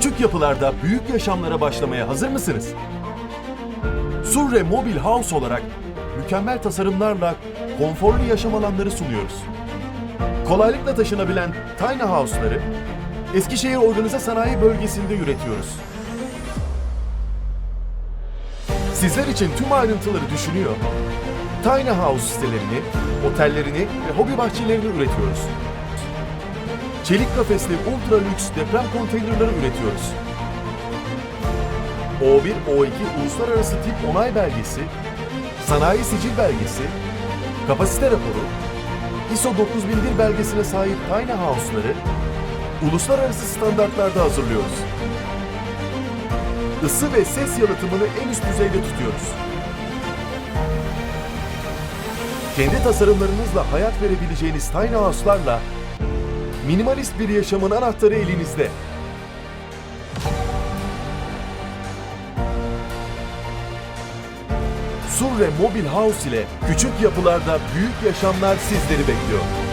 Küçük yapılarda büyük yaşamlara başlamaya hazır mısınız? Surre Mobil House olarak mükemmel tasarımlarla konforlu yaşam alanları sunuyoruz. Kolaylıkla taşınabilen tiny house'ları Eskişehir Organize Sanayi Bölgesi'nde üretiyoruz. Sizler için tüm ayrıntıları düşünüyor. Tiny House sitelerini, otellerini ve hobi bahçelerini üretiyoruz. Çelik kafesli ultra lüks deprem konteynerları üretiyoruz. O1, O2 uluslararası tip onay belgesi, sanayi sicil belgesi, kapasite raporu, ISO 9001 belgesine sahip tiny house'ları uluslararası standartlarda hazırlıyoruz. Isı ve ses yalıtımını en üst düzeyde tutuyoruz. Kendi tasarımlarınızla hayat verebileceğiniz tiny house'larla minimalist bir yaşamın anahtarı elinizde. Surre Mobil House ile küçük yapılarda büyük yaşamlar sizleri bekliyor.